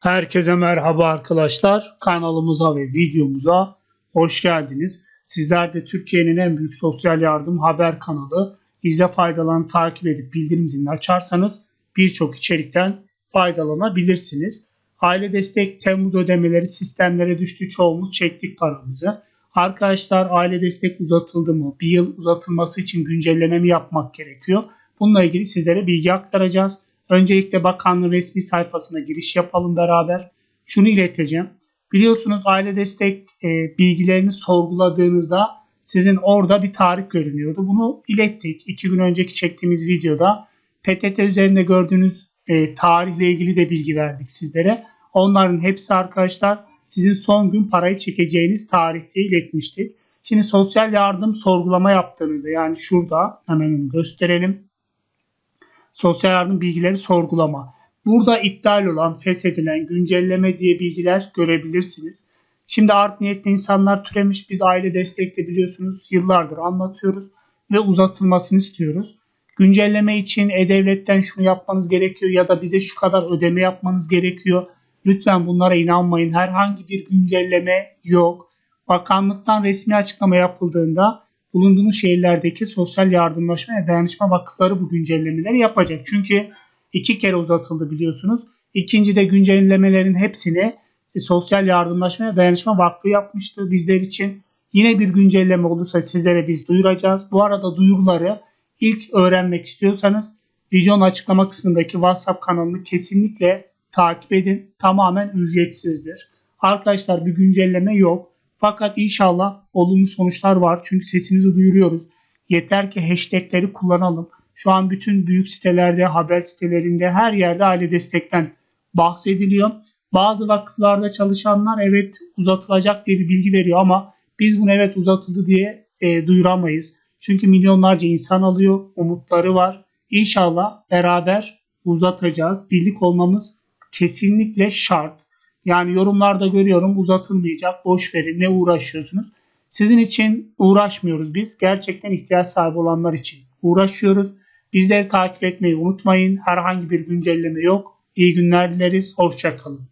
Herkese merhaba arkadaşlar. Kanalımıza ve videomuza hoş geldiniz. Sizler de Türkiye'nin en büyük sosyal yardım haber kanalı İzle faydalan takip edip bildirim zilini açarsanız birçok içerikten faydalanabilirsiniz. Aile destek Temmuz ödemeleri sistemlere düştü. Çoğumuz çektik paramızı. Arkadaşlar aile destek uzatıldı mı? Bir yıl uzatılması için güncelleme mi yapmak gerekiyor? Bununla ilgili sizlere bilgi aktaracağız. Öncelikle bakanlığın resmi sayfasına giriş yapalım beraber. Şunu ileteceğim. Biliyorsunuz aile destek e, bilgilerini sorguladığınızda sizin orada bir tarih görünüyordu. Bunu ilettik. İki gün önceki çektiğimiz videoda PTT üzerinde gördüğünüz e, tarihle ilgili de bilgi verdik sizlere. Onların hepsi arkadaşlar sizin son gün parayı çekeceğiniz tarihte iletmiştik. Şimdi sosyal yardım sorgulama yaptığınızda yani şurada hemen gösterelim. Sosyal yardım bilgileri sorgulama. Burada iptal olan, feshedilen, güncelleme diye bilgiler görebilirsiniz. Şimdi art niyetli insanlar türemiş. Biz aile destekte biliyorsunuz yıllardır anlatıyoruz ve uzatılmasını istiyoruz. Güncelleme için e-devletten şunu yapmanız gerekiyor ya da bize şu kadar ödeme yapmanız gerekiyor. Lütfen bunlara inanmayın. Herhangi bir güncelleme yok. Bakanlıktan resmi açıklama yapıldığında bulunduğunuz şehirlerdeki sosyal yardımlaşma ve dayanışma vakıfları bu güncellemeleri yapacak. Çünkü iki kere uzatıldı biliyorsunuz. İkinci de güncellemelerin hepsini e, sosyal yardımlaşma ve dayanışma vakfı yapmıştı bizler için. Yine bir güncelleme olursa sizlere biz duyuracağız. Bu arada duyuruları ilk öğrenmek istiyorsanız videonun açıklama kısmındaki WhatsApp kanalını kesinlikle takip edin. Tamamen ücretsizdir. Arkadaşlar bir güncelleme yok. Fakat inşallah olumlu sonuçlar var. Çünkü sesimizi duyuruyoruz. Yeter ki hashtagleri kullanalım. Şu an bütün büyük sitelerde, haber sitelerinde her yerde aile destekten bahsediliyor. Bazı vakıflarda çalışanlar evet uzatılacak diye bir bilgi veriyor ama biz bunu evet uzatıldı diye e, duyuramayız. Çünkü milyonlarca insan alıyor, umutları var. İnşallah beraber uzatacağız. Birlik olmamız kesinlikle şart. Yani yorumlarda görüyorum uzatılmayacak, boş verin, ne uğraşıyorsunuz? Sizin için uğraşmıyoruz biz. Gerçekten ihtiyaç sahibi olanlar için uğraşıyoruz. Bizleri takip etmeyi unutmayın. Herhangi bir güncelleme yok. İyi günler dileriz. Hoşçakalın.